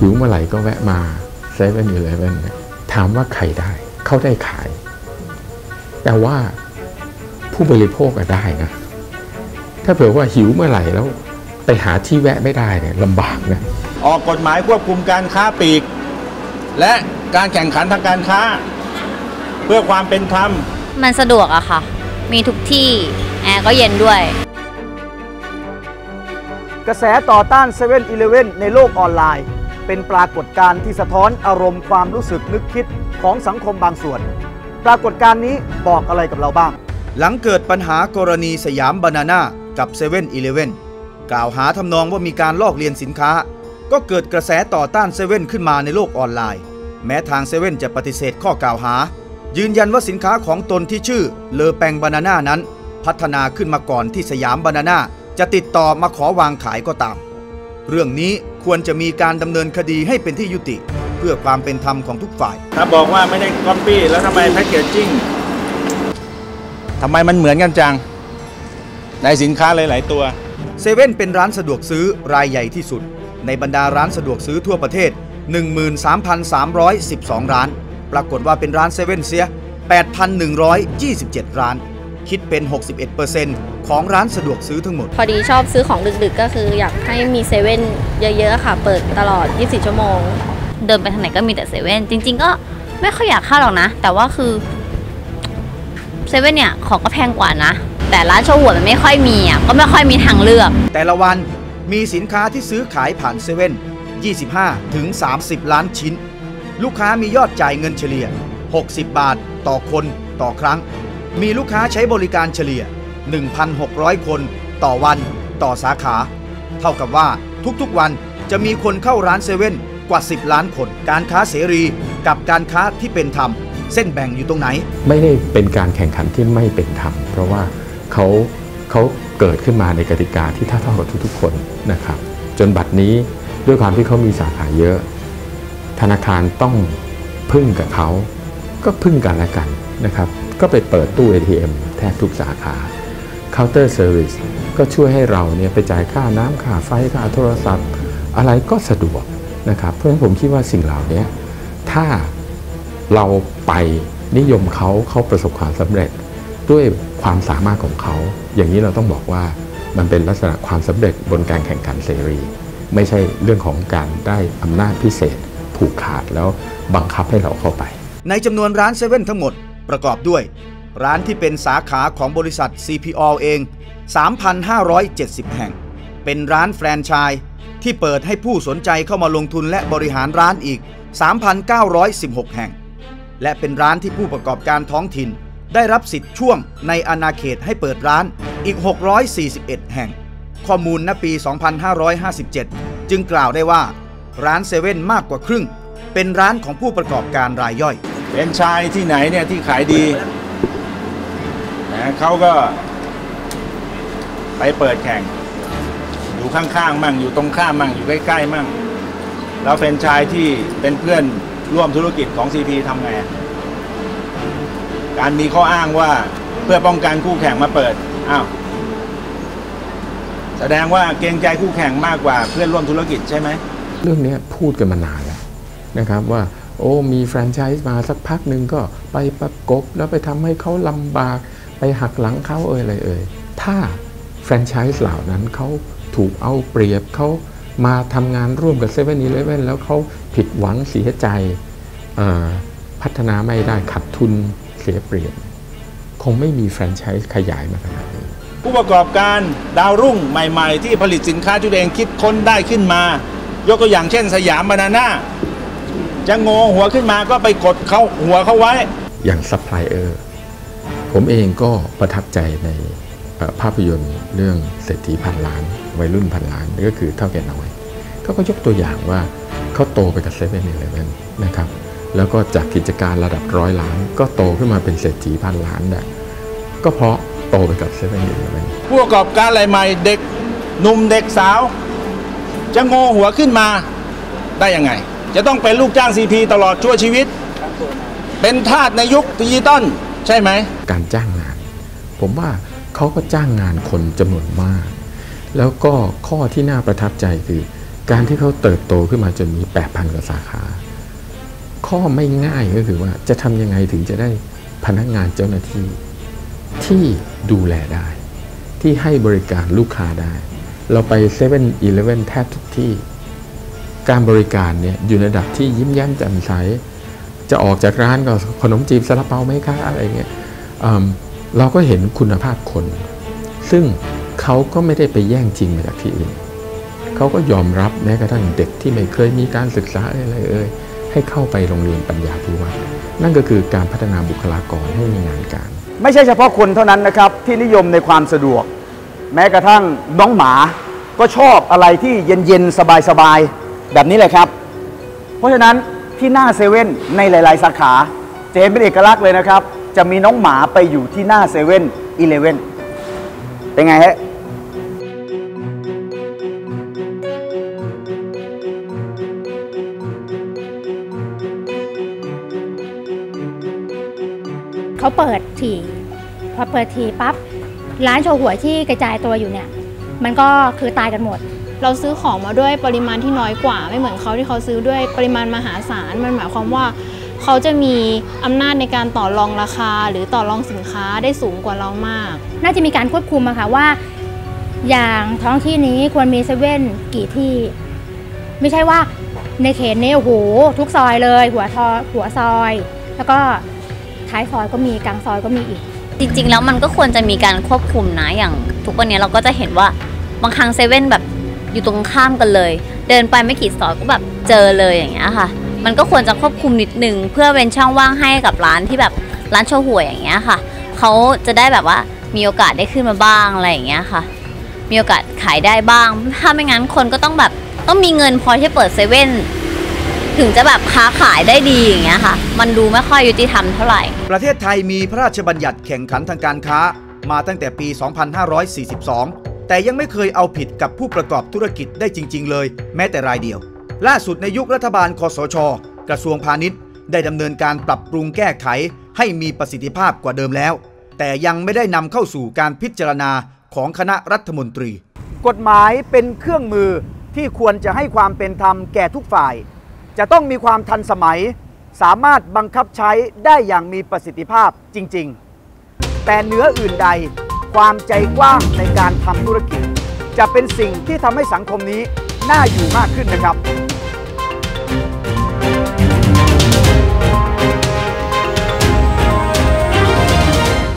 หิวเมื่อไหร่ก็แวะมาเซเว่นอยู่เลยเว่นถามว่าใครได้ เขาได้ขาย แต่ว่าผู้บริโภคก็ได้นะ ถ้าเผื่อว่าหิวเมื่อไหร่แล้ว ไปหาที่แวะไม่ได้เนี่ยลำบากนะออกกฎหมายควบคุมการค้าปลีก และการแข่งขันทางการค้า เพื่อความเป็นธรรม มันสะดวกอะค่ะ มีทุกที่ แอร์ก็เย็นด้วย กระแสต่อต้าน7 e เ e ่ e อในโลกออนไลน์ เป็นปรากฏการณ์ที่สะท้อนอารมณ์ความรู้สึกนึกคิดของสังคมบางส่วน ปรากฏการณ์นี้บอกอะไรกับเราบ้าง หลังเกิดปัญหากรณีสยามบานาน่ากับ7 e เ e ่ e ออกล่าวหาทำนองว่ามีการลอกเลียนสินค้า ก็เกิดกระแสต่อต้านเซเว่นขึ้นมาในโลกออนไลน์ แม้ทางเซเว่นจะปฏิเสธข้อกล่าวหา ยืนยันว่าสินค้าของตนที่ชื่อเลอแปงบานาน่านั้น พัฒนาขึ้นมาก่อนที่สยามบานาน่าจะติดต่อมาขอวางขายก็ตาม เรื่องนี้ควรจะมีการดำเนินคดีให้เป็นที่ยุติ เพื่อความเป็นธรรมของทุกฝ่าย ถ้าบอกว่าไม่ได้ก๊อปปี้แล้วทำไมแพ็กเกจจิ้งทำไมมันเหมือนกันจัง ในสินค้าหลาย ๆ ตัวเซเว่นเป็นร้านสะดวกซื้อรายใหญ่ที่สุด ในบรรดาร้านสะดวกซื้อทั่วประเทศ 13,312 ร้าน ปรากฏว่าเป็นร้านเซเว่นเสีย 8,127 ร้าน คิดเป็น 61%ของร้านสะดวกซื้อทั้งหมด พอดีชอบซื้อของดึกๆ ก็คืออยากให้มีเซเว่นเยอะๆค่ะ เปิดตลอด 24 ชั่วโมง เดินไปทางไหนก็มีแต่เซเว่นจริง ๆ ก็ไม่ค่อยอยากเข้าหรอกนะ แต่ว่าคือเซเว่นเนี่ยของก็แพงกว่านะ แต่ร้านโชว์หวยมันไม่ค่อยมีอะก็ไม่ค่อยมีทางเลือก แต่ละวันมีสินค้าที่ซื้อขายผ่านเซเว่น25 ถึง 30 ล้านชิ้น ลูกค้ามียอดจ่ายเงินเฉลี่ย 60 บาท ต่อคนต่อครั้ง มีลูกค้าใช้บริการเฉลี่ย 1,600 คนต่อวันต่อสาขา เท่ากับว่าทุกๆวันจะมีคนเข้าร้านเซเว่นกว่า 10 ล้านคน การค้าเสรีกับการค้าที่เป็นธรรม เส้นแบ่งอยู่ตรงไหน ไม่ได้เป็นการแข่งขันที่ไม่เป็นธรรม เพราะว่าเขาเขาเกิดขึ้นมาในกติกาที่เท่าๆกับทุกๆคนนะครับ จนบัดนี้ด้วยความที่เขามีสาขาเยอะ ธนาคารต้องพึ่งกับเขาก็พึ่งกันและกันนะครับ ก็ไปเปิดตู้ ATM แทบทุกสาขาเคาน์เตอร์เซอร์วิสก็ช่วยให้เราเนี่ยไปจ่ายค่าน้ำค่าไฟค่าโทรศัพท์ อะไรก็สะดวกนะครับ เพราะฉะนั้นผมคิดว่าสิ่งเหล่านี้ถ้าเราไปนิยมเขาเขาประสบความสำเร็จ ด้วยความสามารถของเขา อย่างนี้เราต้องบอกว่ามันเป็นลักษณะความสำเร็จบนการแข่งขันเสรี ไม่ใช่เรื่องของการได้อำนาจพิเศษผูกขาดแล้วบังคับให้เราเข้าไป ในจำนวนร้านเซเว่นทั้งหมด ประกอบด้วย ร้านที่เป็นสาขาของบริษัท CPO เอง 3,570 แห่ง เป็นร้านแฟรนไชส์ที่เปิดให้ผู้สนใจเข้ามาลงทุนและบริหารร้านอีก 3,916 แห่ง และเป็นร้านที่ผู้ประกอบการท้องถิ่น ได้รับสิทธิ์ช่วงในอาณาเขตให้เปิดร้านอีก 641 แห่ง ข้อมูลณปี 2557 จึงกล่าวได้ว่า ร้านเซเว่นมากกว่าครึ่ง เป็นร้านของผู้ประกอบการรายย่อย เป็นชายที่ไหนเนี่ยที่ขายดีนะเขาก็ไปเปิดแข่ง อยู่ข้างๆมั่งอยู่ตรงข้ามมั่งอยู่ใกล้ๆมั่งแล้วเป็นชายที่เป็นเพื่อนร่วมธุรกิจของ CP ทำไง การมีข้ออ้างว่าเพื่อป้องกันคู่แข่งมาเปิดอ้าวแสดงว่าเกรงใจคู่แข่งมากกว่าเพื่อนร่วมธุรกิจใช่ไหมเรื่องนี้พูดกันมานานแล้วนะครับว่า โอ้มีแฟรนไชส์มาสักพักหนึ่งก็ไปประกบแล้วไปทำให้เขาลำบากไปหักหลังเขาเอ่ยอะไรเอ่ยถ้าแฟรนไชส์เหล่านั้นเขาถูกเอาเปรียบเขามาทำงานร่วมกับ7 e เ e ่ e อแล้วเขาผิดหวังเสียใจพัฒนาไม่ได้ขัดทุนเสียเปรียบ คงไม่มีแฟรนไชส์ขยายมาขนาดนี้ผู้ประกอบการดาวรุ่งใหม่ ๆ ที่ผลิตสินค้าตัวเองคิดค้นได้ขึ้นมา ยกตัวอย่างเช่นสยามบานาน่า จะโงหัวขึ้นมาก็ไปกดเขาหัวเขาไว้ อย่างซัพพลายเออร์ผมเองก็ประทับใจในภาพยนตร์เรื่องเศรษฐีพันล้าน วัยรุ่นพันล้านนี่ก็คือเท่าแก่น้อยเขาก็ยกตัวอย่างว่าเขาโตไปกับเซเว่นอีเลฟเว่นนะครับแล้วก็จากกิจการระดับร้อยล้าน ก็โตขึ้นมาเป็นเศรษฐีพันล้านได้ก็เพราะโตไปกับเซเว่นอีเลฟเว่นผู้ประกอบการรายใหม่เด็กหนุ่มเด็กสาว จะโงหัวขึ้นมาได้ยังไง จะต้องเป็นลูกจ้างซีพีตลอดชั่วชีวิต เป็นทาสในยุคดิจิตอลใช่ไหม การจ้างงาน ผมว่าเขาก็จ้างงานคนจำนวนมาก แล้วก็ข้อที่น่าประทับใจคือ การที่เขาเติบโตขึ้นมาจนมี 8,000 กว่าสาขา ข้อไม่ง่ายก็คือว่าจะทำยังไงถึงจะได้พนักงานเจ้าหน้าที่ ที่ดูแลได้ ที่ให้บริการลูกค้าได้ เราไป7 e เ e ่ e อแทบทุกที่ การบริการเนี่ยอยู่ในระดับที่ยิ้มแย้มแจ่มใส จะออกจากร้านก็ขนมจีบซาลาเปาไหมคะอะไรเงี้ยอืมเราก็เห็นคุณภาพคน ซึ่งเขาก็ไม่ได้ไปแย่งจริงมาจากที่อื่นเขาก็ยอมรับแม้กระทั่งเด็กที่ไม่เคยมีการศึกษาอะไรเอ่ยให้เข้าไปโรงเรียนปัญญาพิวัตรนั่นก็คือการพัฒนาบุคลากรให้มีงานการ ไม่ใช่เฉพาะคนเท่านั้นนะครับที่นิยมในความสะดวก แม้กระทั่งน้องหมาก็ชอบอะไรที่เย็นๆสบายๆ แบบนี้เลยครับ เพราะฉะนั้นที่หน้าเซเว่นในหลาย ๆ สาขาจะเห็นเป็นเอกลักษณ์เลยนะครับ จะมีน้องหมาไปอยู่ที่หน้าเซเว่นอีเลเว่นเป็นไงฮะเขาเปิดถี่พอเปิดถี่ปั๊บร้านโชว์หวยที่กระจายตัวอยู่เนี่ย มันก็คือตายกันหมด เราซื้อของมาด้วยปริมาณที่น้อยกว่า ไม่เหมือนเขาที่เขาซื้อด้วยปริมาณมหาศาลมันหมายความว่าเขาจะมีอำนาจในการต่อรองราคา หรือต่อรองสินค้าได้สูงกว่าเรามาก น่าจะมีการควบคุมอะค่ะว่า อย่างท้องที่นี้ควรมีเซเว่นกี่ที่ ไม่ใช่ว่าในเขตนี้โอ้โหทุกซอยเลย หัวทอหัวซอย แล้วก็ท้ายซอยก็มีกลางซอยก็มีอีก จริง ๆ แล้วมันก็ควรจะมีการควบคุมนะอย่าง ทุกวันนี้เราก็จะเห็นว่าบางครั้งเซเว่นแบบ อยู่ตรงข้ามกันเลย เดินไปไม่กี่ซอยก็แบบเจอเลยอย่างเงี้ยค่ะ มันก็ควรจะควบคุมนิดนึงเพื่อเป็นช่องว่างให้กับร้านที่แบบร้านโชว์หวยอย่างเงี้ยค่ะเขาจะได้แบบว่ามีโอกาสได้ขึ้นมาบ้างอะไรอย่างเงี้ยค่ะ มีโอกาสขายได้บ้าง ถ้าไม่งั้นคนก็ต้องแบบต้องมีเงินพอที่เปิดเซเว่นถึงจะแบบค้าขายได้ดีอย่างเงี้ยค่ะ มันดูไม่ค่อยยุติธรรมเท่าไหร่ ประเทศไทยมีพระราชบัญญัติแข่งขันทางการค้ามาตั้งแต่ปี 2542 แต่ยังไม่เคยเอาผิดกับผู้ประกอบธุรกิจได้จริง ๆ เลย แม้แต่รายเดียว ล่าสุดในยุครัฐบาลคอสช กระทรวงพาณิชย์ ได้ดำเนินการปรับปรุงแก้ไข ให้มีประสิทธิภาพกว่าเดิมแล้ว แต่ยังไม่ได้นำเข้าสู่การพิจารณาของคณะรัฐมนตรี กฎหมายเป็นเครื่องมือที่ควรจะให้ความเป็นธรรมแก่ทุกฝ่าย จะต้องมีความทันสมัย สามารถบังคับใช้ได้อย่างมีประสิทธิภาพจริง ๆ แต่เหนืออื่นใด ความใจกว้างในการทำธุรกิจ จะเป็นสิ่งที่ทำให้สังคมนี้น่าอยู่มากขึ้นนะครับ